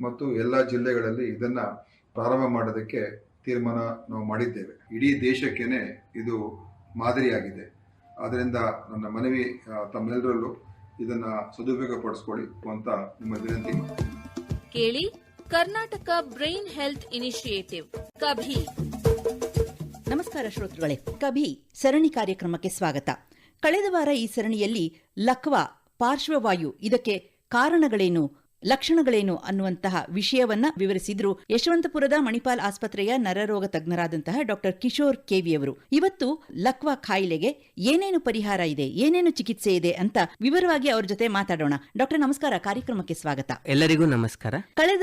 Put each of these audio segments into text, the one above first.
ಮತ್ತು ಎಲ್ಲ ಜಿಲ್ಲೆಗಳಲ್ಲಿ ಇದನ್ನ ಪ್ರಾರಂಭ ಮಾಡೋದಕ್ಕೆ ತೀರ್ಮಾನ ನಾವು ಮಾಡಿದ್ದೇವೆ. ಇಡೀ ದೇಶಕ್ಕೇನೆ ಇದು ಮಾದರಿಯಾಗಿದೆ. ಆದ್ದರಿಂದ ನನ್ನ ಮನವಿ ತಮ್ಮೆಲ್ಲರಲ್ಲೂ ಇದನ್ನ ಸದುಪಯೋಗ ಪಡಿಸ್ಕೊಳ್ಳಿ ಅಂತ ನಿಮ್ಮ ವಿನಂತಿ. ಕೇಳಿ Karnataka brain health initiative Kabhi. ನಮಸ್ಕಾರ ಶ್ರೋತೃಗಳೇ ಕಭಿ ಸರಣಿ ಕಾರ್ಯಕ್ರಮಕ್ಕೆ ಸ್ವಾಗತ. ಕಳೆದ ವಾರ ಈ ಸರಣಿಯಲ್ಲಿ ಲಕ್ವಾ ಪಾರ್ಶ್ವವಾಯು ಇದಕ್ಕೆ ಕಾರಣಗಳೇನು? ಲಕ್ಷಣಗಳೇನು ಅನ್ನುವಂತಹ ವಿಷಯವನ್ನ ವಿವರಿಸಿದ್ರು ಯಶವಂತಪುರದ ಮಣಿಪಾಲ್ ಆಸ್ಪತ್ರೆಯ ನರರೋಗ ತಜ್ಞರಾದಂತಹ ಡಾಕ್ಟರ್ ಕಿಶೋರ್ ಕೆವಿ ಅವರು. ಇವತ್ತು ಲಕ್ವಾ ಕಾಯಿಲೆಗೆ ಏನೇನು ಪರಿಹಾರ ಇದೆ ಏನೇನು ಚಿಕಿತ್ಸೆ ಇದೆ ಅಂತ ವಿವರವಾಗಿ ಅವರ ಜೊತೆ ಮಾತಾಡೋಣ. ಡಾಕ್ಟರ್ ನಮಸ್ಕಾರ ಕಾರ್ಯಕ್ರಮಕ್ಕೆ ಸ್ವಾಗತ. ಎಲ್ಲರಿಗೂ ನಮಸ್ಕಾರ. ಕಳೆದ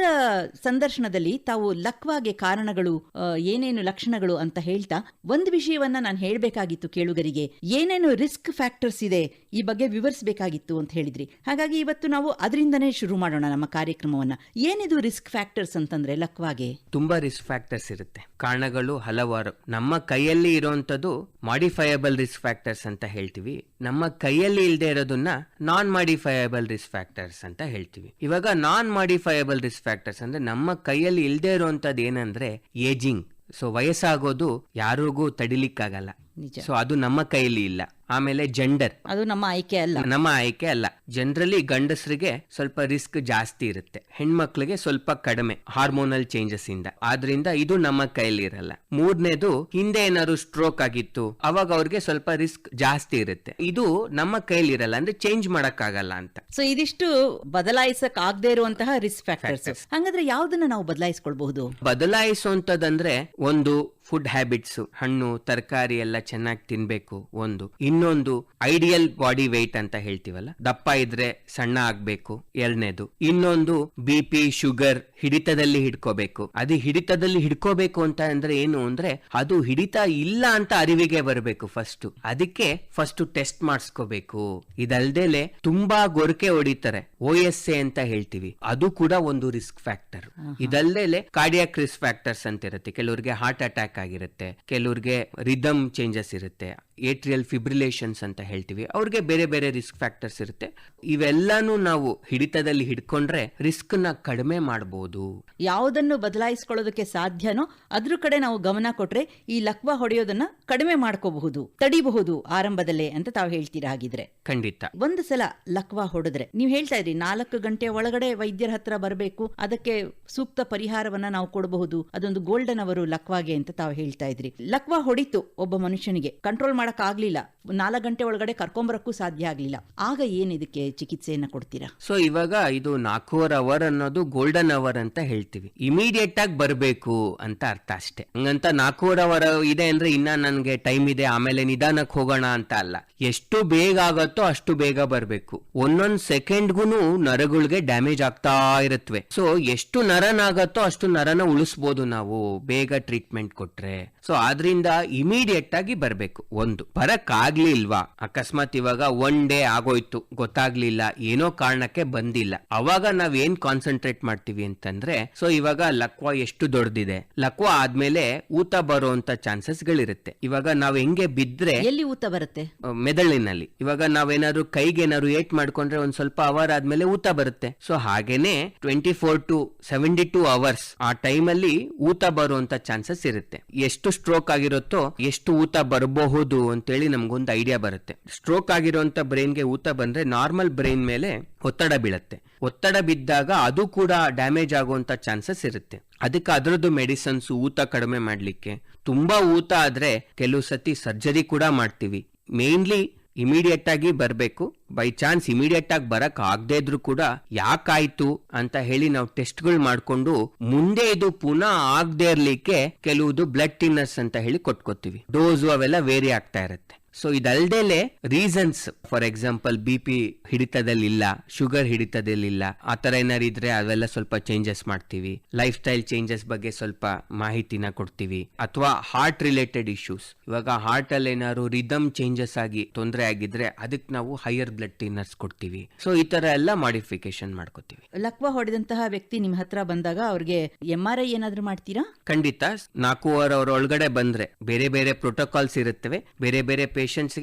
ಸಂದರ್ಶನದಲ್ಲಿ ತಾವು ಲಕ್ವಾಗೆ ಕಾರಣಗಳು ಏನೇನು ಲಕ್ಷಣಗಳು ಅಂತ ಹೇಳ್ತಾ ಒಂದು ವಿಷಯವನ್ನ ನಾನು ಹೇಳಬೇಕಾಗಿತ್ತು ಕೇಳುಗರಿಗೆ. ಏನೇನು ರಿಸ್ಕ್ ಫ್ಯಾಕ್ಟರ್ಸ್ ಇದೆ ಈ ಬಗ್ಗೆ ವಿವರಿಸಬೇಕಾಗಿತ್ತು ಅಂತ ಹೇಳಿದ್ರಿ. ಹಾಗಾಗಿ ಇವತ್ತು ನಾವು ಅದರಿಂದನೇ ಶುರು ಮಾಡೋಣ. ನಮ್ಮ ಕಾರ್ಯಕ್ರಮವನ್ನ? ಏನಿದು ರಿಸ್ಕ್ ಫ್ಯಾಕ್ಟರ್ಸ್ ಅಂತಂದ್ರೆ ಲಕ್ವಾಗೆ? ತುಂಬಾ ರಿಸ್ಕ್ ಫ್ಯಾಕ್ಟರ್ಸ್ ಇರುತ್ತೆ. ಕಾರಣಗಳು ಹಲವಾರು. ನಮ್ಮ ಕೈಯಲ್ಲಿ ಇರುವಂತದ್ದು ಮಾಡಿಫೈಯಬಲ್ ರಿಸ್ಕ್ ಫ್ಯಾಕ್ಟರ್ಸ್ ಅಂತ ಹೇಳ್ತೀವಿ. ನಮ್ಮ ಕೈಯಲ್ಲಿ ಇಲ್ಲದೆ ಇರೋದನ್ನ ನಾನ್ ಮಾಡಿಫೈಯಬಲ್ ರಿಸ್ಕ್ ಫ್ಯಾಕ್ಟರ್ಸ್ ಅಂತ ಹೇಳ್ತೀವಿ. ಇವಾಗ ನಾನ್ ಮಾಡಿಫೈಯಬಲ್ ರಿಸ್ಕ್ ಫ್ಯಾಕ್ಟರ್ಸ್ ಅಂದ್ರೆ ನಮ್ಮ ಕೈಯಲ್ಲಿ ಇಲ್ಲದೆ ಇರುವಂತದ್ದು ಏನಂದ್ರೆ ಏಜಿಂಗ್ ಸೊ ವಯಸ್ಸಾಗೋದು ಯಾರಿಗೂ ತಡಿಲಿಕ್ಕಾಗಲ್ಲ. ನಿಜ. ಸೊ ಅದು ನಮ್ಮ ಕೈಯಲ್ಲಿ ಇಲ್ಲ. ಆಮೇಲೆ ಜೆಂಡರ್ ಅದು ನಮ್ಮ ಆಯ್ಕೆ ಅಲ್ಲ. ನಮ್ಮ ಆಯ್ಕೆ ಅಲ್ಲ. ಜನರಲಿ ಗಂಡಸರಿಗೆ ಸ್ವಲ್ಪ ರಿಸ್ಕ್ ಜಾಸ್ತಿ ಇರುತ್ತೆ. ಹೆಣ್ಮಕ್ಳಿಗೆ ಸ್ವಲ್ಪ ಕಡಿಮೆ ಹಾರ್ಮೋನಲ್ ಚೇಂಜಸ್ ಇಂದ. ಆದ್ರಿಂದ ಇದು ನಮ್ಮ ಕೈಲಿ ಇರಲ್ಲ. ಮೂರನೇದು ಹಿಂದೆ ಏನಾದ್ರು ಸ್ಟ್ರೋಕ್ ಆಗಿತ್ತು ಅವಾಗ ಅವ್ರಿಗೆ ಸ್ವಲ್ಪ ರಿಸ್ಕ್ ಜಾಸ್ತಿ ಇರುತ್ತೆ. ಇದು ನಮ್ಮ ಕೈಲಿ ಇರಲ್ಲ. ಅಂದ್ರೆ ಚೇಂಜ್ ಮಾಡಕ್ಕಾಗಲ್ಲ ಅಂತ. ಸೊ ಇದಿಷ್ಟು ಬದಲಾಯಿಸಕ್ ಆಗದೆ ಇರುವಂತಹ ರಿಸ್ಕ್ ಫ್ಯಾಕ್ಟರ್ಸ್ ಹಂಗಾದ್ರೆ ಯಾವ್ದನ್ನ ನಾವು ಬದಲಾಯಿಸ್ಕೊಳ್ಬಹುದು? ಬದಲಾಯಿಸುವಂತದಂದ್ರೆ ಒಂದು ಫುಡ್ ಹ್ಯಾಬಿಟ್ಸ್ ಹಣ್ಣು ತರಕಾರಿ ಎಲ್ಲ ಚೆನ್ನಾಗಿ ತಿನ್ಬೇಕು ಒಂದು. ಇನ್ನೊಂದು ಐಡಿಯಲ್ ಬಾಡಿ ವೆಯ್ಟ್ ಅಂತ ಹೇಳ್ತೀವಲ್ಲ? ದಪ್ಪ ಇದ್ರೆ ಸಣ್ಣ ಆಗ್ಬೇಕು ಎರಡನೇದು. ಇನ್ನೊಂದು ಬಿ ಪಿ ಶುಗರ್ ಹಿಡಿತದಲ್ಲಿ ಹಿಡ್ಕೋಬೇಕು. ಅದು ಹಿಡಿತದಲ್ಲಿ ಹಿಡ್ಕೋಬೇಕು ಅಂತ ಅಂದ್ರೆ ಏನು ಅಂದ್ರೆ ಅದು ಹಿಡಿತ ಇಲ್ಲ ಅಂತ ಅರಿವಿಗೆ ಬರಬೇಕು ಫಸ್ಟ್ ಅದಕ್ಕೆ ಫಸ್ಟ್ ಟೆಸ್ಟ್ ಮಾಡಿಸ್ಕೋಬೇಕು. ಇದಲ್ದೇಲೆ ತುಂಬಾ ಗೊರಕೆ ಹೊಡಿತಾರೆ. ಓ ಎಸ್ ಎ ಅಂತ ಹೇಳ್ತೀವಿ. ಅದು ಕೂಡ ಒಂದು ರಿಸ್ಕ್ ಫ್ಯಾಕ್ಟರ್ ಇದಲ್ದೇಲೆ ಕಾರ್ಡಿಯಾಕ್ ರಿಸ್ಕ್ ಫ್ಯಾಕ್ಟರ್ಸ್ ಅಂತ ಇರುತ್ತೆ ಕೆಲವರಿಗೆ ಹಾರ್ಟ್ ಅಟ್ಯಾಕ್ ಆಗಿರುತ್ತೆ ಕೆಲವ್ರಿಗೆ ರಿದಮ್ ಚೇಂಜಸ್ ಇರುತ್ತೆ. ಏಟ್ರಿಯಲ್ ಫಿಬ್ರಿಲೇಷನ್ಸ್ ಅಂತ ಹೇಳ್ತೀವಿ. ಅವ್ರಿಗೆ ಬೇರೆ ಬೇರೆ ರಿಸ್ಕ್ ಫ್ಯಾಕ್ಟರ್ಸ್ ಇರುತ್ತೆ. ಇವೆಲ್ಲಾನು ನಾವು ಹಿಡಿತದಲ್ಲಿ ಹಿಡ್ಕೊಂಡ್ರೆ ರಿಸ್ಕ್ನ ಕಡಿಮೆ ಮಾಡಬಹುದು ಯಾವುದನ್ನು ಬದಲಾಯಿಸ್ಕೊಳ್ಳೋದಕ್ಕೆ ಸಾಧ್ಯನೋ ಅದ್ರ ಕಡೆ ನಾವು ಗಮನ ಕೊಟ್ರೆ ಈ ಲಕ್ವಾ ಹೊಡೆಯೋದನ್ನ ಕಡಿಮೆ ಮಾಡ್ಕೋಬಹುದು ತಡಿಬಹುದು ಆರಂಭದಲ್ಲೇ ಅಂತ ತಾವು ಹೇಳ್ತೀರಾ ಹಾಗಿದ್ರೆ? ಖಂಡಿತ. ಒಂದು ಸಲ ಲಕ್ವಾ ಹೊಡೆದ್ರೆ ನೀವು ಹೇಳ್ತಾ ಇದ್ರಿ ನಾಲ್ಕು ಗಂಟೆ ಒಳಗಡೆ ವೈದ್ಯರ ಹತ್ರ ಬರಬೇಕು ಅದಕ್ಕೆ ಸೂಕ್ತ ಪರಿಹಾರವನ್ನ ನಾವು ಕೊಡಬಹುದು ಅದೊಂದು ಗೋಲ್ಡನ್ ಅವರು ಲಕ್ವಾಗೆ ಅಂತ ತಾವು ಹೇಳ್ತಾ ಇದ್ರಿ. ಲಕ್ವಾ ಹೊಡಿತು ಒಬ್ಬ ಮನುಷ್ಯನಿಗೆ ಕಂಟ್ರೋಲ್ ಮಾಡಕ್ ಆಗ್ಲಿಲ್ಲ ನಾಲ್ಕು ಗಂಟೆ ಒಳಗಡೆ ಕರ್ಕೊಂಬರಕ್ಕೂ ಸಾಧ್ಯ ಆಗಲಿಲ್ಲ. ಆಗ ಏನು ಇದಕ್ಕೆ ಚಿಕಿತ್ಸೆಯನ್ನ ಕೊಡ್ತೀರಾ? ಸೊ ಇವಾಗ ಇದು ನಾಲ್ಕೂವರೆ ಅವರ್ ಅನ್ನೋದು ಗೋಲ್ಡನ್ ಅವರ್ ಅಂತ ಹೇಳ್ತೀವಿ. ಇಮಿಡಿಯೇಟ್ ಆಗಿ ಬರಬೇಕು ಅಂತ ಅರ್ಥ ಅಷ್ಟೇ. ಹಂಗಂತ ನಾಲ್ಕೂವರೆ ಅವರ್ ಇದೆ ಅಂದ್ರೆ ಇನ್ನ ನನಗೆ ಟೈಮ್ ಇದೆ, ಆಮೇಲೆ ನಿಧಾನಕ್ಕೆ ಹೋಗೋಣ ಅಂತ ಅಲ್ಲ. ಎಷ್ಟು ಬೇಗ ಆಗತ್ತೋ ಅಷ್ಟು ಬೇಗ ಬರಬೇಕು. ಒಂದೊಂದು ಸೆಕೆಂಡ್ಗೂ ನರಗಳಿಗೆ ಡ್ಯಾಮೇಜ್ ಆಗ್ತಾ ಇರುತ್ತವೆ ಸೊ ಎಷ್ಟು ನರನಾಗತ್ತೋ ಅಷ್ಟು ನರನ ಉಳಿಸ್ಬೋದು ನಾವು. ಬೇಗ ಟ್ರೀಟ್ಮೆಂಟ್ ಕೊಟ್ರೆ. ಸೊ ಆದ್ರಿಂದ ಇಮಿಡಿಯೇಟ್ ಆಗಿ ಬರಬೇಕು. ಒಂದು ಬರಕ್ ಆಗ್ಲಿಲ್ವಾ ಅಕಸ್ಮಾತ್ ಇವಾಗ ಒನ್ ಡೇ ಆಗೋಯ್ತು ಗೊತ್ತಾಗ್ಲಿಲ್ಲ ಏನೋ ಕಾರಣಕ್ಕೆ ಬಂದಿಲ್ಲ. ಅವಾಗ ನಾವ್ ಏನ್ ಕಾನ್ಸಂಟ್ರೇಟ್ ಮಾಡ್ತೀವಿ ಅಂತಂದ್ರೆ ಸೊ ಇವಾಗ ಲಕ್ವಾ ಎಷ್ಟು ದೊಡ್ಡದಿದೆ ಲಕ್ವ ಆದ್ಮೇಲೆ ಊತ ಬರುವಂತ ಚಾನ್ಸಸ್ ಗಳಿರುತ್ತೆ ಇವಾಗ ನಾವ್ ಹೆಂಗೆ ಬಿದ್ರೆ ಎಲ್ಲಿ ಊತ ಬರುತ್ತೆ? ಮೆದಳಿನಲ್ಲಿ ಮೆದುಳಿನಲ್ಲಿ. ಇವಾಗ ನಾವೇನಾದ್ರು ಕೈಗೆ ಏನಾದ್ರು ಏಟ್ ಮಾಡ್ಕೊಂಡ್ರೆ ಒಂದ್ ಸ್ವಲ್ಪ ಅವರ್ ಆದ್ಮೇಲೆ ಊತ ಬರುತ್ತೆ. ಸೊ ಹಾಗೇನೆ twenty four to seventy two hours ಆ ಟೈಮ್ ಅಲ್ಲಿ ಊತ ಬರುವಂತ ಚಾನ್ಸಸ್ ಇರುತ್ತೆ. ಎಷ್ಟು ಸ್ಟ್ರೋಕ್ ಆಗಿರುತ್ತೋ ಎಷ್ಟು ಊತ ಬರಬಹುದು ಅಂತೇಳಿ ನಮ್ಗೊಂದು ಐಡಿಯಾ ಬರುತ್ತೆ. ಸ್ಟ್ರೋಕ್ ಆಗಿರುವಂತ ಬ್ರೈನ್ಗೆ ಊತ ಬಂದ್ರೆ ನಾರ್ಮಲ್ ಬ್ರೈನ್ ಮೇಲೆ ಒತ್ತಡ ಬೀಳುತ್ತೆ. ಒತ್ತಡ ಬಿದ್ದಾಗ ಅದು ಕೂಡ ಡ್ಯಾಮೇಜ್ ಆಗುವಂತ ಚಾನ್ಸಸ್ ಇರುತ್ತೆ. ಅದಕ್ಕೆ ಅದರದ್ದು ಮೆಡಿಸನ್ಸ್ ಊತ ಕಡಿಮೆ ಮಾಡ್ಲಿಕ್ಕೆ. ತುಂಬಾ ಊತ ಆದ್ರೆ ಕೆಲವು ಸತಿ ಸರ್ಜರಿ ಕೂಡ ಮಾಡ್ತೀವಿ. ಮೇನ್ಲಿ ಇಮಿಡಿಯೇಟ್ ಆಗಿ ಬರಬೇಕು. ಬೈ ಚಾನ್ಸ್ ಇಮಿಡಿಯೇಟ್ ಆಗಿ ಬರಕ್ ಆಗದೆ ಇದ್ರು ಕೂಡ ಯಾಕಾಯ್ತು ಅಂತ ಹೇಳಿ ನಾವು ಟೆಸ್ಟ್ಗಳು ಮಾಡ್ಕೊಂಡು ಮುಂದೆ ಇದು ಪುನಃ ಆಗದೆ ಇರ್ಲಿಕ್ಕೆ ಕೆಲವುದು ಬ್ಲಡ್ ಟಿನ್ನರ್ಸ್ ಅಂತ ಹೇಳಿ ಕೊಟ್ಕೋತೀವಿ. ಡೋಸು ಅವೆಲ್ಲ ವೇರಿ ಆಗ್ತಾ ಇರುತ್ತೆ. So ಇದಲ್ದೇಲೆ reasons for example B P ಹಿಡಿತದಲ್ಲಿಲ್ಲ sugar ಹಿಡಿತದಲ್ಲಿಲ್ಲ ಆ ತರ ಏನಾರು ಇದ್ರೆ ಅವೆಲ್ಲ ಸ್ವಲ್ಪ ಚೇಂಜಸ್ ಮಾಡ್ತೀವಿ. ಲೈಫ್ ಸ್ಟೈಲ್ ಚೇಂಜಸ್ ಬಗ್ಗೆ ಸ್ವಲ್ಪ ಮಾಹಿತಿನ ಕೊಡ್ತೀವಿ. ಅಥವಾ ಹಾರ್ಟ್ ರಿಲೇಟೆಡ್ ಇಶ್ಯೂಸ್ ಇವಾಗ ಹಾರ್ಟ್ ಅಲ್ಲಿ ಏನಾದ್ರು ರಿದಮ್ ಚೇಂಜಸ್ ಆಗಿ ತೊಂದರೆ ಆಗಿದ್ರೆ ಅದಕ್ಕೆ ನಾವು ಹೈಯರ್ ಬ್ಲಡ್ ಟಿನ್ನರ್ಸ್ ಕೊಡ್ತೀವಿ. ಸೊ ಈ ತರ ಎಲ್ಲ ಮಾಡಿಫಿಕೇಶನ್ ಮಾಡ್ಕೋತೀವಿ. ಲಕ್ವ ಹೊಡೆದಂತಹ ವ್ಯಕ್ತಿ ನಿಮ್ಮ ಹತ್ರ ಬಂದಾಗ ಅವ್ರಿಗೆ ಎಂ ಆರ್ ಐ ಏನಾದ್ರು ಮಾಡ್ತೀರಾ? ಖಂಡಿತ. ನಾಲ್ಕೂವರೆ ಅವರ ಒಳಗಡೆ ಬಂದ್ರೆ ಬೇರೆ ಬೇರೆ ಪ್ರೋಟೋಕಾಲ್ಸ್ ಇರುತ್ತವೆ. ಬೇರೆ ಬೇರೆ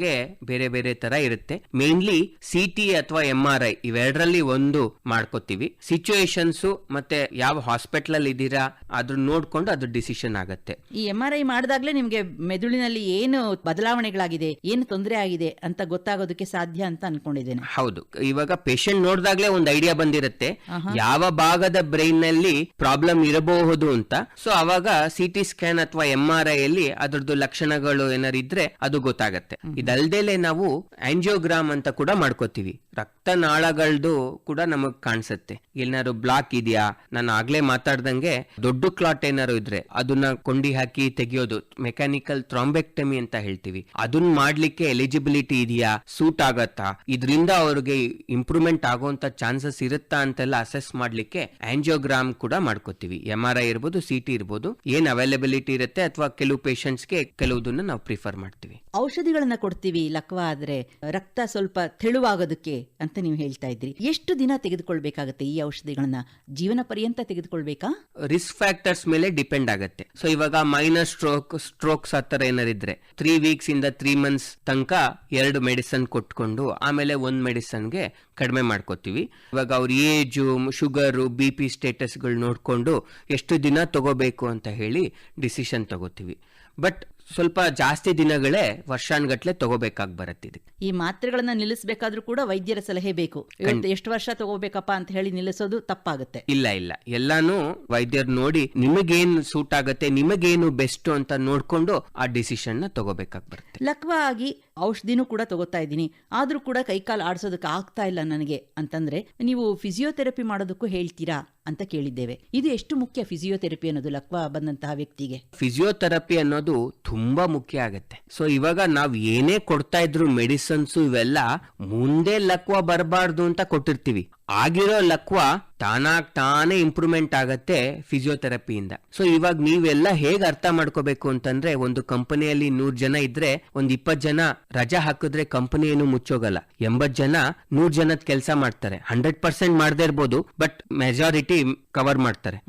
ಗೆ ಬೇರೆ ಬೇರೆ ತರ ಇರುತ್ತೆ. ಮೇನ್ಲಿ ಸಿ ಟಿ ಅಥವಾ ಎಂ ಆರ್ ಐ ಇವೆರಡರಲ್ಲಿ ಒಂದು ಮಾಡ್ಕೋತೀವಿ. ಸಿಚುಯೇಷನ್ಸ್ ಮತ್ತೆ ಯಾವ ಹಾಸ್ಪಿಟಲ್ ಅಲ್ಲಿ ಇದ್ದೀರಾ ಅದ್ರ ನೋಡ್ಕೊಂಡು ಅದು ಡಿಸಿಷನ್ ಆಗುತ್ತೆ. ಈ ಎಂ ಆರ್ ಐ ಮಾಡಿದಾಗ್ಲೇ ನಿಮ್ಗೆ ಮೆದುಳಿನಲ್ಲಿ ಏನು ಬದಲಾವಣೆಗಳಾಗಿದೆ ಏನು ತೊಂದರೆ ಆಗಿದೆ ಅಂತ ಗೊತ್ತಾಗೋದಕ್ಕೆ ಸಾಧ್ಯ ಅಂತ ಅನ್ಕೊಂಡಿದ್ದೇನೆ. ಹೌದು. ಇವಾಗ ಪೇಷಂಟ್ ನೋಡಿದಾಗ್ಲೇ ಒಂದು ಐಡಿಯಾ ಬಂದಿರುತ್ತೆ. ಯಾವ ಭಾಗದ ಬ್ರೈನ್ನಲ್ಲಿ ಪ್ರಾಬ್ಲಮ್ ಇರಬಹುದು ಅಂತ. ಸೊ ಅವಾಗ ಸಿಟಿ ಸ್ಕ್ಯಾನ್ ಅಥವಾ ಎಂ ಆರ್ ಐ ಅಲ್ಲಿ ಅದ್ರದ್ದು ಲಕ್ಷಣಗಳು ಏನಾರು ಇದ್ರೆ ಅದು ಗೊತ್ತಾಗತ್ತೆ. ಇದಲ್ದೇಲೆ ನಾವು ಆಂಜಿಯೋಗ್ರಾಮ್ ಅಂತ ಕೂಡ ಮಾಡ್ಕೋತೀವಿ. ರಕ್ತನಾಳಗಳದು ಕೂಡ ನಮಗ್ ಕಾಣಿಸುತ್ತೆ. ಏನಾದ್ರು ಬ್ಲಾಕ್ ಇದೆಯಾ? ನಾನು ಆಗ್ಲೇ ಮಾತಾಡ್ದಂಗೆ ದೊಡ್ಡ ಕ್ಲಾಟ್ ಏನಾರು ಇದ್ರೆ ಅದನ್ನ ಕೊಂಡಿ ಹಾಕಿ ತೆಗಿಯೋದು ಮೆಕ್ಯಾನಿಕಲ್ ಥ್ರಾಂಬೆಕ್ಟಮಿ ಅಂತ ಹೇಳ್ತೀವಿ. ಅದನ್ನ ಮಾಡ್ಲಿಕ್ಕೆ ಎಲಿಜಿಬಿಲಿಟಿ ಇದೆಯಾ? ಸೂಟ್ ಆಗತ್ತಾ? ಇದರಿಂದ ಅವ್ರಿಗೆ ಇಂಪ್ರೂವ್ಮೆಂಟ್ ಆಗುವಂತ ಚಾನ್ಸಸ್ ಇರುತ್ತಾ ಅಂತೆಲ್ಲ ಅಸೆಸ್ ಮಾಡ್ಲಿಕ್ಕೆ ಆಂಜಿಯೋಗ್ರಾಮ್ ಕೂಡ ಮಾಡ್ಕೋತೀವಿ. ಎಂ ಆರ್ ಐ ಇರ್ಬೋದು ಸಿ ಟಿ ಇರ್ಬೋದು, ಏನ್ ಅವೈಲೇಬಿಲಿಟಿ ಇರುತ್ತೆ ಅಥವಾ ಕೆಲವು ಪೇಷಂಟ್ಸ್ಗೆ ಕೆಲವುದನ್ನ ನಾವು ಪ್ರಿಫರ್ ಮಾಡ್ತೀವಿ. ಔಷಧಿಗಳನ್ನ ಕೊಡ್ತೀವಿ ಲಕ್ವ ಆದ್ರೆ ರಕ್ತ ಸ್ವಲ್ಪ ತೆಳುವಾಗೋದಕ್ಕೆ ಅಂತ ನೀವು ಹೇಳ್ತಾ ಇದ್ರಿ. ಎಷ್ಟು ದಿನ ತೆಗೆದುಕೊಳ್ಬೇಕಾಗುತ್ತೆ ಈ ಔಷಧಿಗಳನ್ನ? ಜೀವನ ಪರ್ಯಂತ ತೆಗೆದುಕೊಳ್ಬೇಕಾ? ರಿಸ್ಕ್ ಫ್ಯಾಕ್ಟರ್ಸ್ ಮೇಲೆ ಡಿಪೆಂಡ್ ಆಗುತ್ತೆ. ಸೊ ಇವಾಗ ಮೈನರ್ ಸ್ಟ್ರೋಕ್ ಸ್ಟ್ರೋಕ್ಸ್ ಆ ಥರ ಏನಾರಿದ್ರೆ ತ್ರೀ ವೀಕ್ಸ್ ಇಂದ ತ್ರೀ ಮಂತ್ಸ್ ತನಕ ಎರಡು ಮೆಡಿಸನ್ ಕೊಟ್ಕೊಂಡು, ಆಮೇಲೆ ಒಂದ್ ಮೆಡಿಸನ್ಗೆ ಕಡಿಮೆ ಮಾಡ್ಕೋತೀವಿ. ಇವಾಗ ಅವ್ರ ಏಜು ಶುಗರು ಬಿ ಪಿ ಸ್ಟೇಟಸ್ಗಳು ನೋಡ್ಕೊಂಡು, ಎಷ್ಟು ದಿನ ತಗೋಬೇಕು ಅಂತ ಹೇಳಿ ಡಿಸಿಷನ್ ತಗೋತೀವಿ. ಬಟ್ ಸ್ವಲ್ಪ ಜಾಸ್ತಿ ದಿನಗಳೇ ವರ್ಷಾನ್ಗಟ್ಲೆ ತಗೋಬೇಕಾಗಿ ಬರುತ್ತೆ ಇದಕ್ಕೆ. ಈ ಮಾತ್ರೆಗಳನ್ನ ನಿಲ್ಲಿಸಬೇಕಾದ್ರೂ ಕೂಡ ವೈದ್ಯರ ಸಲಹೆ ಬೇಕು. ಎಷ್ಟು ವರ್ಷ ತಗೋಬೇಕಪ್ಪ ಅಂತ ಹೇಳಿ ನಿಲ್ಲಿಸೋದು ತಪ್ಪಾಗುತ್ತೆ. ಇಲ್ಲ ಇಲ್ಲ. ಎಲ್ಲಾನು ವೈದ್ಯರು ನೋಡಿ ನಿಮಗೇನು ಸೂಟ್ ಆಗುತ್ತೆ ನಿಮಗೇನು ಬೆಸ್ಟ್ ಅಂತ ನೋಡ್ಕೊಂಡು ಆ ಡಿಸಿಷನ್ನ ತಗೋಬೇಕಾಗಿ ಬರುತ್ತೆ. ಲಕ್ವ ಆಗಿ ಔಷಧಿನೂ ಕೂಡ ತಗೋತಾ ಇದ್ದೀನಿ. ಆದ್ರೂ ಕೂಡ ಕೈಕಾಲು ಆಡಿಸೋದಕ್ಕೆ ಆಗ್ತಾ ಇಲ್ಲ ನನಗೆ. ಅಂತಂದ್ರೆ, ನೀವು ಫಿಸಿಯೋಥೆರಪಿ ಮಾಡೋದಕ್ಕೂ ಹೇಳ್ತೀರಾ ಅಂತ ಕೇಳಿದ್ದೇವೆ. ಇದು ಎಷ್ಟು ಮುಖ್ಯ ಫಿಸಿಯೋಥೆರಪಿ ಅನ್ನೋದು ಲಕ್ವ ಬಂದಂತಹ ವ್ಯಕ್ತಿಗೆ? ಫಿಸಿಯೋಥೆರಪಿ ಅನ್ನೋದು ತುಂಬಾ ಮುಖ್ಯ ಆಗತ್ತೆ. ಸೊ, ಇವಾಗ ನಾವ್ ಏನೇ ಕೊಡ್ತಾ ಇದ್ರು ಮೆಡಿಸನ್ಸ್ ಇವೆಲ್ಲ ಮುಂದೆ ಲಕ್ವ ಬರಬಾರ್ದು ಅಂತ ಕೊಟ್ಟಿರ್ತೀವಿ. ಆಗಿರೋ ಲಕ್ವ ತಾನಾಗ್ ತಾನೇ ಇಂಪ್ರೂವ್ಮೆಂಟ್ ಆಗತ್ತೆ ಫಿಸಿಯೋಥೆರಪಿಯಿಂದ. ಸೊ ಇವಾಗ ನೀವೆಲ್ಲ ಹೇಗ್ ಅರ್ಥ ಮಾಡ್ಕೋಬೇಕು ಅಂತಂದ್ರೆ ಒಂದು ಕಂಪನಿಯಲ್ಲಿ ನೂರ್ ಜನ ಇದ್ರೆ ಒಂದ್ ಇಪ್ಪತ್ ಜನ ರಜಾ ಹಾಕಿದ್ರೆ ಕಂಪನಿ ಏನು ಮುಚ್ಚೋಗಲ್ಲ. ಎಂಬತ್ ಜನ ನೂರ್ ಜನದ ಕೆಲಸ ಮಾಡ್ತಾರೆ. ಹಂಡ್ರೆಡ್ ಪರ್ಸೆಂಟ್ ಮಾಡದೇ ಇರ್ಬೋದು ಬಟ್ ಮೆಜಾರಿಟಿ ಕವರ್ ಮಾಡ್ತಾರೆ.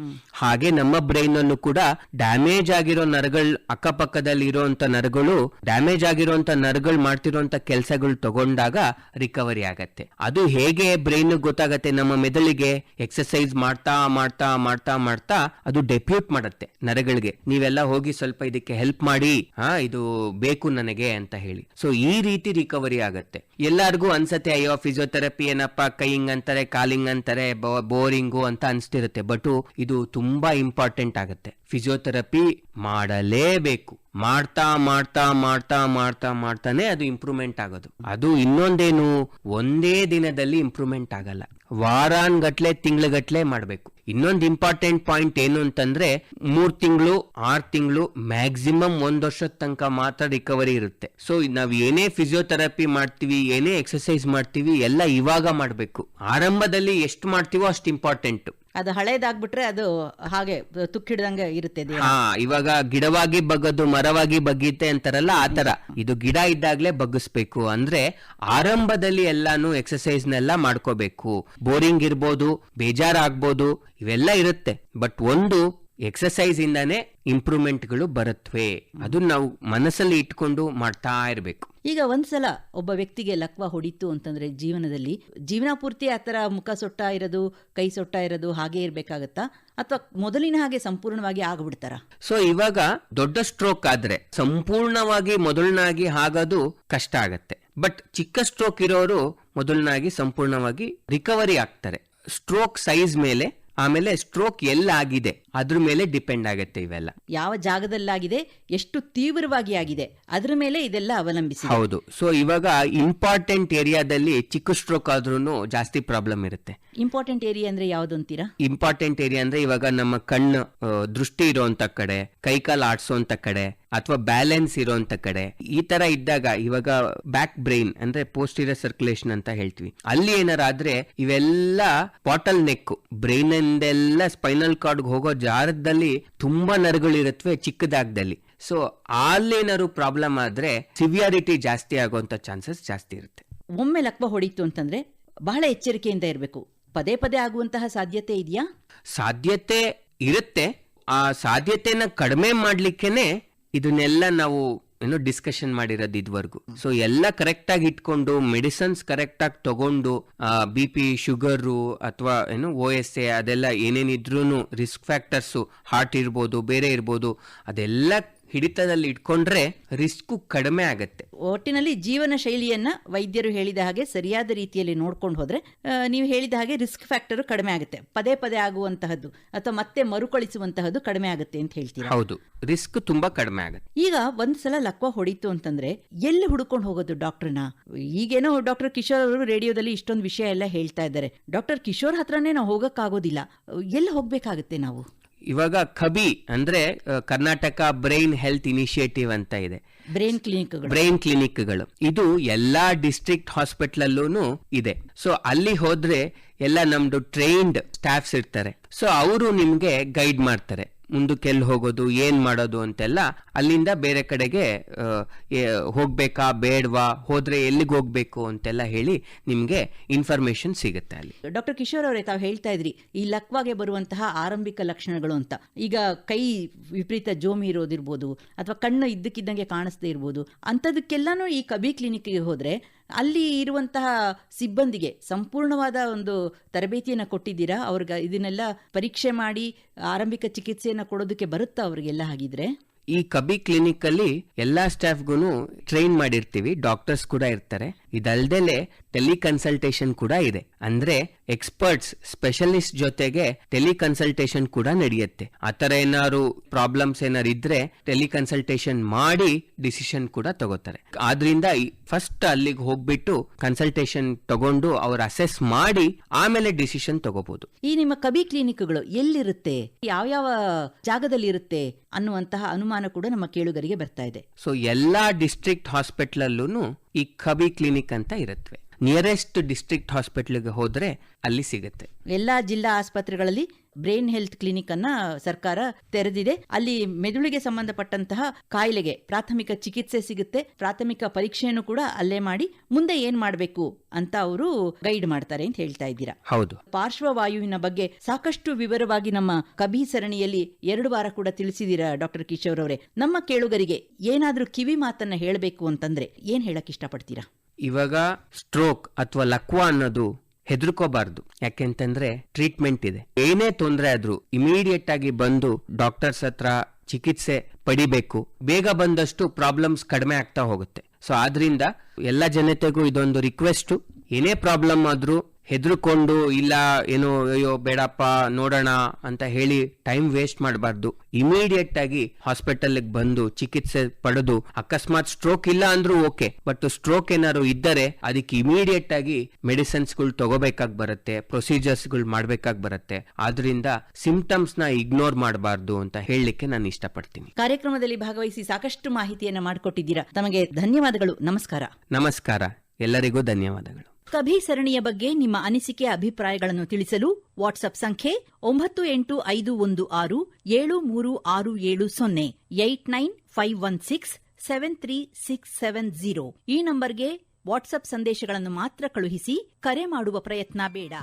ಹಾಗೆ ನಮ್ಮ ಬ್ರೈನ್ ಅನ್ನು ಕೂಡ ಡ್ಯಾಮೇಜ್ ಆಗಿರೋ ನರಗಳು ಅಕ್ಕಪಕ್ಕದಲ್ಲಿ ಇರುವಂತ ನರಗಳು ಡ್ಯಾಮೇಜ್ ಆಗಿರೋಂತ ನರಗಳು ಮಾಡ್ತಿರೋಂತ ಕೆಲಸಗಳು ತಗೊಂಡಾಗ ರಿಕವರಿ ಆಗತ್ತೆ. ಅದು ಹೇಗೆ ಬ್ರೈನ್ ಗೊತ್ತಾಗತ್ತೆ ನಮ್ಮ ಮೆದುಳಿಗೆ ಎಕ್ಸಸೈಸ್ ಮಾಡ್ತಾ ಮಾಡ್ತಾ ಮಾಡ್ತಾ ಮಾಡ್ತಾ ಅದು ಡೆಪ್ಯೂಟ್ ಮಾಡುತ್ತೆ ನರಗಳಿಗೆ. ನೀವೆಲ್ಲ ಹೋಗಿ ಸ್ವಲ್ಪ ಇದಕ್ಕೆ ಹೆಲ್ಪ್ ಮಾಡಿ, ಹಾ, ಇದು ಬೇಕು ನನಗೆ ಅಂತ ಹೇಳಿ. ಸೊ ಈ ರೀತಿ ರಿಕವರಿ ಆಗತ್ತೆ. ಎಲ್ಲಾರ್ಗೂ ಅನ್ಸತ್ತೆ, ಅಯ್ಯೋ ಫಿಸಿಯೋಥೆರಪಿ ಏನಪ್ಪ ಕೈಯಿಂಗ್ ಅಂತಾರೆ ಕಾಲಿಂಗ್ ಅಂತಾರೆ ಬೋರಿಂಗು ಅಂತ ಅನ್ಸ್ತಿರುತ್ತೆ. ಬಟ್ ಇದು ತುಂಬಾ ಇಂಪಾರ್ಟೆಂಟ್ ಆಗುತ್ತೆ. ಫಿಸಿಯೋಥೆರಪಿ ಮಾಡಲೇಬೇಕು. ಮಾಡ್ತಾ ಮಾಡ್ತಾ ಮಾಡ್ತಾ ಮಾಡ್ತಾ, ಮಾಡ್ತಾನೆ ಅದು ಇಂಪ್ರೂವ್ಮೆಂಟ್ ಆಗೋದು. ಅದು ಇನ್ನೊಂದೇನು, ಒಂದೇ ದಿನದಲ್ಲಿ ಇಂಪ್ರೂವ್ಮೆಂಟ್ ಆಗಲ್ಲ. ವಾರಾನ್ಗಟ್ಲೆ, ತಿಂಗ್ಳುಗಟ್ಲೆ ಮಾಡ್ಬೇಕು. ಇನ್ನೊಂದು ಇಂಪಾರ್ಟೆಂಟ್ ಪಾಯಿಂಟ್ ಏನು ಅಂತಂದ್ರೆ, ಮೂರ್ ತಿಂಗಳು, ಆರ್ ತಿಂಗಳು ಮ್ಯಾಕ್ಸಿಮಮ್ ಒಂದ್ ವರ್ಷದ ತನಕ ಮಾತ್ರ ರಿಕವರಿ ಇರುತ್ತೆ. ಸೊ ನಾವ್ ಏನೇ ಫಿಸಿಯೋಥೆರಪಿ ಮಾಡ್ತೀವಿ, ಏನೇ ಎಕ್ಸಸೈಸ್ ಮಾಡ್ತೀವಿ, ಎಲ್ಲ ಇವಾಗ ಮಾಡಬೇಕು. ಆರಂಭದಲ್ಲಿ ಎಷ್ಟು ಮಾಡ್ತೀವೋ ಅಷ್ಟು ಇಂಪಾರ್ಟೆಂಟ್ ಅದು ಹಳೇದಾಗ್ಬಿಟ್ರೆ ಅದು ಹಾಗೆ ತುಕ್ಕಿಡ್ದಂಗೆ ಇರುತ್ತೆ. ಹಾ, ಇವಾಗ ಗಿಡವಾಗಿ ಬಗ್ಗದು ಮರವಾಗಿ ಬಗ್ಗೀತೆ ಅಂತಾರಲ್ಲ ಆತರ ಇದು ಗಿಡ ಇದ್ದಾಗ್ಲೇ ಬಗ್ಗಿಸ್ಬೇಕು ಅಂದ್ರೆ ಆರಂಭದಲ್ಲಿ ಎಲ್ಲಾನು ಎಕ್ಸಸೈಸ್ ನೆಲ್ಲ ಮಾಡ್ಕೋಬೇಕು. ಬೋರಿಂಗ್ ಇರ್ಬೋದು, ಬೇಜಾರಾಗ್ಬೋದು, ಇವೆಲ್ಲ ಇರುತ್ತೆ. ಬಟ್ ಒಂದು ಎಕ್ಸರ್ಸೈಸ್ ಇಂದಾನೆ ಇಂಪ್ರೂವ್ಮೆಂಟ್ಗಳು ಬರುತ್ತವೆ ಅದನ್ನ ನಾವು ಮನಸ್ಸಲ್ಲಿ ಇಟ್ಕೊಂಡು ಮಾಡ್ತಾ ಇರಬೇಕು. ಈಗ ಒಂದ್ಸಲ ಒಬ್ಬ ವ್ಯಕ್ತಿಗೆ ಲಕ್ವ ಹೊಡಿತು ಅಂತಂದ್ರೆ ಜೀವನದಲ್ಲಿ ಜೀವನ ಪೂರ್ತಿ ಆ ಥರ ಮುಖ ಸೊಟ್ಟ ಇರೋದು ಕೈ ಸೊಟ್ಟ ಇರೋದು ಹಾಗೆ ಇರ್ಬೇಕಾಗತ್ತಾ? ಅಥವಾ ಮೊದಲಿನ ಹಾಗೆ ಸಂಪೂರ್ಣವಾಗಿ ಆಗ್ಬಿಡ್ತಾರ? ಸೊ ಇವಾಗ ದೊಡ್ಡ ಸ್ಟ್ರೋಕ್ ಆದ್ರೆ ಸಂಪೂರ್ಣವಾಗಿ ಮೊದಲನಾಗಿ ಆಗೋದು ಕಷ್ಟ ಆಗತ್ತೆ. ಬಟ್ ಚಿಕ್ಕ ಸ್ಟ್ರೋಕ್ ಇರೋರು ಮೊದಲನಾಗಿ ಸಂಪೂರ್ಣವಾಗಿ ರಿಕವರಿ ಆಗ್ತಾರೆ. ಸ್ಟ್ರೋಕ್ ಸೈಜ್ ಮೇಲೆ ಆಮೇಲೆ ಸ್ಟ್ರೋಕ್ ಎಲ್ಲಾಗಿದೆ. ಅದ್ರ ಮೇಲೆ ಡಿಪೆಂಡ್ ಆಗುತ್ತೆ ಇವೆಲ್ಲ. ಯಾವ ಜಾಗದಲ್ಲಾಗಿದೆ ಎಷ್ಟು ತೀವ್ರವಾಗಿ ಆಗಿದೆ ಅದ್ರ ಮೇಲೆ ಇದೆಲ್ಲ ಅವಲಂಬಿಸಿ ಹೌದು. ಸೊ ಇವಾಗ ಇಂಪಾರ್ಟೆಂಟ್ ಏರಿಯಾದಲ್ಲಿ ಚಿಕ್ಕ ಸ್ಟ್ರೋಕ್ ಆದ್ರೂ ಜಾಸ್ತಿ ಪ್ರಾಬ್ಲಮ್ ಇರುತ್ತೆ. ಇಂಪಾರ್ಟೆಂಟ್ ಏರಿಯಾ ಅಂದ್ರೆ ಯಾವ್ದು ಅಂತೀರಾ? ಇಂಪಾರ್ಟೆಂಟ್ ಏರಿಯಾ ಅಂದ್ರೆ ಇವಾಗ ನಮ್ಮ ಕಣ್ಣು ದೃಷ್ಟಿ ಇರೋಂತ ಕಡೆ ಕೈಕಾಲು ಆಡ್ಸೋಂತ ಕಡೆ ಅಥವಾ ಬ್ಯಾಲೆನ್ಸ್ ಇರೋಂತ ಕಡೆ ಈ ತರ ಇದ್ದಾಗ ಇವಾಗ ಬ್ಯಾಕ್ ಬ್ರೈನ್ ಅಂದ್ರೆ ಪೋಸ್ಟಿರಿಯರ್ ಸರ್ಕ್ಯುಲೇಷನ್ ಅಂತ ಹೇಳ್ತೀವಿ. ಅಲ್ಲಿ ಏನಾರಾದ್ರೆ ಇವೆಲ್ಲ ಬಾಟಲ್ ನೆಕ್ ಬ್ರೈನ್ ಇಂದೆಲ್ಲ ಸ್ಪೈನಲ್ ಕಾರ್ಡ್ ಹೋಗೋ ಜಾರದಲ್ಲಿ ತುಂಬಾ ನರಗಳಿರುತ್ತವೆ ಚಿಕ್ಕದಾಗದಲ್ಲಿ. ಸೊ ಅಲ್ಲೇನಾದ್ರು ಪ್ರಾಬ್ಲಮ್ ಆದ್ರೆ ಸಿವಿಯಾರಿಟಿ ಜಾಸ್ತಿ ಆಗುವಂತ ಚಾನ್ಸಸ್ ಜಾಸ್ತಿ ಇರುತ್ತೆ. ಒಮ್ಮೆ ಲಕ್ವ ಹೊಡೀತು ಅಂತಂದ್ರೆ ಬಹಳ ಎಚ್ಚರಿಕೆಯಿಂದ ಇರಬೇಕು. ಪದೇ ಪದೇ ಆಗುವಂತಹ ಸಾಧ್ಯತೆ ಇದೆಯಾ? ಸಾಧ್ಯತೆ ಇರುತ್ತೆ. ಆ ಸಾಧ್ಯತೆನ ಕಡಿಮೆ ಮಾಡ್ಲಿಕ್ಕೆನೆ ಇದನ್ನೆಲ್ಲ ನಾವು ಏನೋ ಡಿಸ್ಕಷನ್ ಮಾಡಿರೋದು ಇದುವರೆಗೂ. ಸೊ ಎಲ್ಲ ಕರೆಕ್ಟ್ ಆಗಿ ಇಟ್ಕೊಂಡು ಮೆಡಿಸನ್ಸ್ ಕರೆಕ್ಟ್ ಆಗಿ ತಗೊಂಡು ಬಿ ಪಿ ಶುಗರು ಅಥವಾ ಏನು ಓ ಎಸ್ ಎ ಅದೆಲ್ಲ ಏನೇನಿದ್ರೂ ರಿಸ್ಕ್ ಫ್ಯಾಕ್ಟರ್ಸು ಹಾರ್ಟ್ ಇರ್ಬೋದು ಬೇರೆ ಇರ್ಬೋದು ಅದೆಲ್ಲ ಹಿಡಿತದಲ್ಲಿ ಇಟ್ಕೊಂಡ್ರೆ ರಿಸ್ಕ್ ಕಡಿಮೆ ಆಗತ್ತೆ. ಒಟ್ಟಿನಲ್ಲಿ ಜೀವನ ಶೈಲಿಯನ್ನ ವೈದ್ಯರು ಹೇಳಿದ ಹಾಗೆ ಸರಿಯಾದ ರೀತಿಯಲ್ಲಿ ನೋಡ್ಕೊಂಡು ಹೋದ್ರೆ ನೀವು ಹೇಳಿದ ಹಾಗೆ ರಿಸ್ಕ್ ಫ್ಯಾಕ್ಟರ್ ಕಡಿಮೆ ಆಗುತ್ತೆ. ಪದೇ ಪದೇ ಆಗುವಂತಹದ್ದು ಅಥವಾ ಮತ್ತೆ ಮರುಕಳಿಸುವಂತಹದ್ದು ಕಡಿಮೆ ಆಗುತ್ತೆ ಅಂತ ಹೇಳ್ತೀರಾ? ಹೌದು. ರಿಸ್ಕ್ ತುಂಬಾ ಕಡಿಮೆ ಆಗುತ್ತೆ. ಈಗ ಒಂದ್ ಸಲ ಲಕ್ವ ಹೊಡಿತು ಅಂತಂದ್ರೆ ಎಲ್ಲಿ ಹುಡುಕೊಂಡು ಹೋಗೋದು ಡಾಕ್ಟರ್ನ ಈಗೇನೋ ಡಾಕ್ಟರ್ ಕಿಶೋರ್ ಅವರು ರೇಡಿಯೋದಲ್ಲಿ ಇಷ್ಟೊಂದು ವಿಷಯ ಎಲ್ಲ ಹೇಳ್ತಾ ಇದ್ದಾರೆ. ಡಾಕ್ಟರ್ ಕಿಶೋರ್ ಹತ್ರನೇ ನಾವು ಹೋಗಕ್ಕಾಗೋದಿಲ್ಲ. ಎಲ್ಲಿ ಹೋಗ್ಬೇಕಾಗುತ್ತೆ ನಾವು? ಇವಾಗ ಕಬಿ ಅಂದ್ರೆ ಕರ್ನಾಟಕ ಬ್ರೈನ್ ಹೆಲ್ತ್ ಇನಿಷಿಯೇಟಿವ್ ಅಂತ ಇದೆ. ಬ್ರೈನ್ ಕ್ಲಿನಿಕ್ಗಳು. ಬ್ರೈನ್ ಕ್ಲಿನಿಕ್ಗಳು. ಇದು ಎಲ್ಲಾ ಡಿಸ್ಟ್ರಿಕ್ಟ್ ಹಾಸ್ಪಿಟಲ್ ಇದೆ. ಸೊ ಅಲ್ಲಿ ಹೋದ್ರೆ ಎಲ್ಲ ನಮ್ದು ಟ್ರೈನ್ಡ್ ಸ್ಟಾಫ್ಸ್ ಇರ್ತಾರೆ. ಸೊ ಅವರು ನಿಮ್ಗೆ ಗೈಡ್ ಮಾಡ್ತಾರೆ. ಮುಂದಕ್ಕೆ ಎಲ್ಲಿ ಹೋಗೋದು, ಏನು ಮಾಡೋದು ಅಂತೆಲ್ಲ ಅಲ್ಲಿಂದ ಬೇರೆ ಕಡೆಗೆ ಹೋಗಬೇಕಾ ಬೇಡವಾ ಹೋದರೆ ಬೇಡ್ವಾ, ಹೋದ್ರೆ ಎಲ್ಲಿಗೆ ಹೋಗಬೇಕು ಅಂತೆಲ್ಲ ಹೇಳಿ ನಿಮಗೆ ಇನ್ಫಾರ್ಮೇಶನ್ ಸಿಗುತ್ತೆ ಅಲ್ಲಿ. ಡಾಕ್ಟರ್ ಕಿಶೋರ್ ಅವರೇ, ತಾವು ಹೇಳ್ತಾ ಇದ್ರಿ, ಈ ಲಕ್ವಾಗೆ ಬರುವಂತಹ ಆರಂಭಿಕ ಲಕ್ಷಣಗಳು ಅಂತ. ಈಗ ಕೈ ವಿಪರೀತ ಜೋಮಿ ಇರೋದಿರ್ಬೋದು, ಅಥವಾ ಕಣ್ಣು ಇದ್ದಕ್ಕಿದ್ದಂಗೆ ಕಾಣಿಸ್ದೇ ಇರ್ಬೋದು, ಅಂಥದಕ್ಕೆಲ್ಲಾನು ಈ ಕಬಿ ಕ್ಲಿನಿಕ್ಗೆ ಹೋದ್ರೆ ಅಲ್ಲಿ ಇರುವಂತಹ ಸಿಬ್ಬಂದಿಗೆ ಸಂಪೂರ್ಣವಾದ ಒಂದು ತರಬೇತಿಯನ್ನು ಕೊಟ್ಟಿದ್ದೀರಾ? ಅವ್ರಿಗೆ ಇದನ್ನೆಲ್ಲ ಪರೀಕ್ಷೆ ಮಾಡಿ, ಆರಂಭಿಕ ಚಿಕಿತ್ಸೆಯನ್ನು ಕೊಡೋದಕ್ಕೆ ಬರುತ್ತಾ ಅವ್ರಿಗೆಲ್ಲ ಹಾಗಿದ್ರೆ? ಈ ಕಬಿ ಕ್ಲಿನಿಕ್ ಅಲ್ಲಿ ಎಲ್ಲಾ ಸ್ಟಾಫ್ಗೂ ಟ್ರೈನ್ ಮಾಡಿರ್ತೀವಿ, ಡಾಕ್ಟರ್ಸ್ ಕೂಡ ಇರ್ತಾರೆ. ಇದಲ್ದಲೆ ಟೆಲಿಕನ್ಸಲ್ಟೇಷನ್ ಕೂಡ ಇದೆ. ಅಂದ್ರೆ ಎಕ್ಸ್ಪರ್ಟ್ಸ್ ಸ್ಪೆಷಲಿಸ್ಟ್ ಜೊತೆಗೆ ಟೆಲಿಕನ್ಸಲ್ಟೇಷನ್ ಕೂಡ ನಡೆಯುತ್ತೆ. ಆತರ ಏನಾದ್ರು ಪ್ರಾಬ್ಲಮ್ಸ್ ಏನಾರು ಇದ್ರೆ ಟೆಲಿಕನ್ಸಲ್ಟೇಷನ್ ಮಾಡಿ ಡಿಸಿಷನ್ ಕೂಡ ತಗೋತಾರೆ. ಆದ್ರಿಂದ ಫಸ್ಟ್ ಅಲ್ಲಿಗೆ ಹೋಗ್ಬಿಟ್ಟು ಕನ್ಸಲ್ಟೇಷನ್ ತಗೊಂಡು ಅವ್ರ ಅಸೆಸ್ ಮಾಡಿ ಆಮೇಲೆ ಡಿಸಿಷನ್ ತಗೋಬಹುದು ಈ ನಿಮ್ಮ ಕಬಿ ಕ್ಲಿನಿಕ್ಗಳು ಎಲ್ಲಿರುತ್ತೆ? ಯಾವ ಜಾಗದಲ್ಲಿ ಇರುತ್ತೆ ಅನ್ನುವಂತಹ ಅನುಮಾನ ಕೂಡ ನಮ್ಮ ಕೇಳುಗರಿಗೆ ಬರ್ತಾ ಇದೆ. ಸೊ ಎಲ್ಲಾ ಡಿಸ್ಟ್ರಿಕ್ಟ್ ಹಾಸ್ಪಿಟ್ಲಲ್ಲೂ ಈ ಕಬಿ ಕ್ಲಿನಿಕ್ ಅಂತ ಇರುತ್ತವೆ ನಿಯರೆಸ್ಟ್ ಡಿಸ್ಟ್ರಿಕ್ಟ್ ಹಾಸ್ಪಿಟ್ಲ್ಗೆ ಹೋದ್ರೆ ಅಲ್ಲಿ ಸಿಗುತ್ತೆ. ಎಲ್ಲಾ ಜಿಲ್ಲಾ ಆಸ್ಪತ್ರೆಗಳಲ್ಲಿ ಬ್ರೈನ್ ಹೆಲ್ತ್ ಕ್ಲಿನಿಕ್ ಅನ್ನ ಸರ್ಕಾರ ತೆರೆದಿದೆ. ಅಲ್ಲಿ ಮೆದುಳಿಗೆ ಸಂಬಂಧಪಟ್ಟಂತಹ ಕಾಯಿಲೆಗೆ ಪ್ರಾಥಮಿಕ ಚಿಕಿತ್ಸೆ ಸಿಗುತ್ತೆ. ಪ್ರಾಥಮಿಕ ಪರೀಕ್ಷೆಯನ್ನು ಕೂಡ ಅಲ್ಲೇ ಮಾಡಿ ಮುಂದೆ ಏನ್ ಮಾಡಬೇಕು ಅಂತ ಅವರು ಗೈಡ್ ಮಾಡ್ತಾರೆ ಅಂತ ಹೇಳ್ತಾ ಇದ್ದೀರಾ. ಹೌದು. ಪಾರ್ಶ್ವವಾಯುವಿನ ಬಗ್ಗೆ ಸಾಕಷ್ಟು ವಿವರವಾಗಿ ನಮ್ಮ ಕಭಿ ಸರಣಿಯಲ್ಲಿ ಎರಡು ವಾರ ಕೂಡ ತಿಳಿಸಿದೀರಾ ಡಾಕ್ಟರ್ ಕಿಶೋರ್ ಅವರೇ. ನಮ್ಮ ಕೇಳುಗರಿಗೆ ಏನಾದ್ರೂ ಕಿವಿ ಮಾತನ್ನ ಹೇಳಬೇಕು ಅಂತಂದ್ರೆ ಏನ್ ಹೇಳಕ್ ಇಷ್ಟಪಡ್ತೀರಾ? ಇವಾಗ ಸ್ಟ್ರೋಕ್ ಅಥವಾ ಲಕ್ವಾ ಅನ್ನೋದು ಹೆದರ್ಕೋಬಾರ್ದು. ಯಾಕೆಂತಂದ್ರೆ ಟ್ರೀಟ್ಮೆಂಟ್ ಇದೆ. ಏನೇ ತೊಂದರೆ ಆದ್ರೂ ಇಮಿಡಿಯೇಟ್ ಆಗಿ ಬಂದು ಡಾಕ್ಟರ್ಸ್ ಹತ್ರ ಚಿಕಿತ್ಸೆ ಪಡಿಬೇಕು. ಬೇಗ ಬಂದಷ್ಟು ಪ್ರಾಬ್ಲಮ್ಸ್ ಕಡಿಮೆ ಆಗ್ತಾ ಹೋಗುತ್ತೆ. ಸೊ ಆದ್ರಿಂದ ಎಲ್ಲ ಜನತೆಗೂ ಇದೊಂದು ರಿಕ್ವೆಸ್ಟ್ ಏನೇ ಪ್ರಾಬ್ಲಮ್ ಆದ್ರೂ ಹೆದರ್ಕೊಂಡು ಇಲ್ಲ ಏನೋ ಅಯ್ಯೋ ಬೇಡಪ್ಪ ನೋಡೋಣ ಅಂತ ಹೇಳಿ ಟೈಮ್ ವೇಸ್ಟ್ ಮಾಡಬಾರ್ದು. ಇಮಿಡಿಯೇಟ್ ಆಗಿ ಹಾಸ್ಪಿಟಲ್ ಬಂದು ಚಿಕಿತ್ಸೆ ಪಡೆದು ಅಕಸ್ಮಾತ್ ಸ್ಟ್ರೋಕ್ ಇಲ್ಲ ಅಂದ್ರೂ ಓಕೆ ಬಟ್ ಸ್ಟ್ರೋಕ್ ಏನಾದ್ರು ಇದ್ದರೆ ಅದಕ್ಕೆ ಇಮಿಡಿಯೇಟ್ ಆಗಿ ಮೆಡಿಸಿನ್ಸ್ಗಳು ತಗೋಬೇಕಾಗಿ ಬರುತ್ತೆ ಪ್ರೊಸೀಜರ್ಸ್ಗಳು ಮಾಡ್ಬೇಕಾಗಿ ಬರುತ್ತೆ. ಆದ್ರಿಂದ ಸಿಂಪ್ಟಮ್ಸ್ನ ಇಗ್ನೋರ್ ಮಾಡಬಾರ್ದು ಅಂತ ಹೇಳಲಿಕ್ಕೆ ನಾನು ಇಷ್ಟಪಡ್ತೀನಿ. ಕಾರ್ಯಕ್ರಮದಲ್ಲಿ ಭಾಗವಹಿಸಿ ಸಾಕಷ್ಟು ಮಾಹಿತಿಯನ್ನ ಮಾಡಿಕೊಟ್ಟಿದ್ದೀರಾ. ತಮಗೆ ಧನ್ಯವಾದಗಳು. ನಮಸ್ಕಾರ. ನಮಸ್ಕಾರ. ಎಲ್ಲರಿಗೂ ಧನ್ಯವಾದಗಳು. ಕಭಿ ಸರಣಿಯ ಬಗ್ಗೆ ನಿಮ್ಮ ಅನಿಸಿಕೆ ಅಭಿಪ್ರಾಯಗಳನ್ನು ತಿಳಿಸಲು ವಾಟ್ಸ್ಆಪ್ ಸಂಖ್ಯೆ ಒಂಬತ್ತು ಎಂಟು ಐದು ಒಂದು ಆರು ಏಳು ಮೂರು ಆರು ಏಳು ಸೊನ್ನೆ eight nine five one six seven three six seven zero ಈ ನಂಬರ್ಗೆ ವಾಟ್ಸ್ಆಪ್ ಸಂದೇಶಗಳನ್ನು ಮಾತ್ರ ಕಳುಹಿಸಿ ಕರೆ ಮಾಡುವ ಪ್ರಯತ್ನ ಬೇಡ.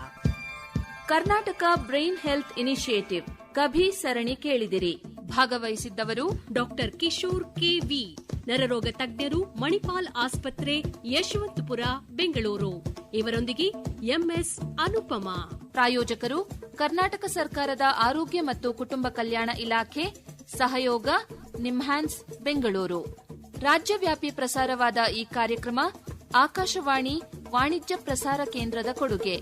Karnataka brain health initiative Kabhi ಸರಣಿ ಕೇಳಿದಿರಿ. ಭಾಗವಹಿಸಿದ್ದವರು ಡಾಕ್ಟರ್ ಕಿಶೋರ್ ಕೆವಿ ನರರೋಗ ತಜ್ಞರು, ಮಣಿಪಾಲ್ ಆಸ್ಪತ್ರೆ, ಯಶವಂತಪುರ, ಬೆಂಗಳೂರು. ಇವರೊಂದಿಗೆ ಎಂಎಸ್ ಅನುಪಮಾ. ಪ್ರಾಯೋಜಕರು, ಕರ್ನಾಟಕ ಸರ್ಕಾರದ ಆರೋಗ್ಯ ಮತ್ತು ಕುಟುಂಬ ಕಲ್ಯಾಣ ಇಲಾಖೆ, ಸಹಯೋಗ, ನಿಮ್ಹಾನ್ಸ್, ಬೆಂಗಳೂರು. ರಾಜ್ಯವ್ಯಾಪಿ ಪ್ರಸಾರವಾದ ಈ ಕಾರ್ಯಕ್ರಮ ಆಕಾಶವಾಣಿ ವಾಣಿಜ್ಯ ಪ್ರಸಾರ ಕೇಂದ್ರದ ಕೊಡುಗೆ.